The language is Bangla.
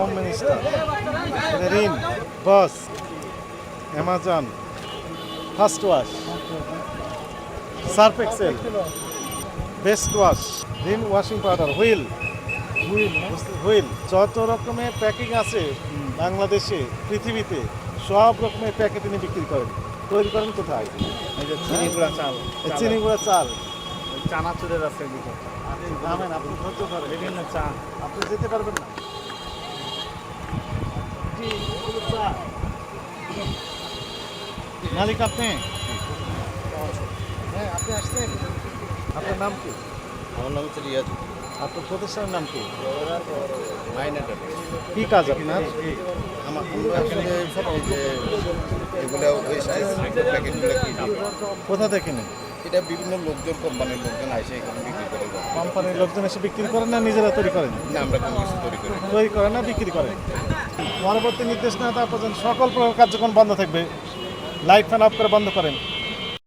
Home minister Rin boss Amazon first wash Surf Excel best wash Rin washing powder Wheel Wheel Wheel যত রকমের প্যাকিং আছে বাংলাদেশে পৃথিবীতে সব রকমের প্যাকেট তিনি বিক্রি করেন। তৈরি করেন কোথায়? চিনি গুঁড়া চাল চিনি গুঁড়া চাল। চানাচুরের আছে নামেন আপনি ধৈর্য ধরেন। বিভিন্ন চা। আপনি যেতে পারবেন না। মালিক আপনি? হ্যাঁ আপনি আসছেন? আপনার নাম কি? আমার নাম হচ্ছে রিয়াজ। আপনার প্রতিষ্ঠানের নাম কি? কি কাজ আপনার? আমার কোথা থেকে নেন? এটা বিভিন্ন লোকজন কোম্পানির লোকজন আসে এখানে বিক্রি করে কোম্পানির লোকজন এসে বিক্রি করেন না নিজেরা তৈরি করেন? না আমরা কোনো কিছু তৈরি করি। তৈরি করেন না বিক্রি করেন পরবর্তী নির্দেশ না দেওয়া পর্যন্ত সকল প্রকার কার্যক্রম বন্ধ থাকবে। লাইট ফ্যান অফ করে বন্ধ করেন।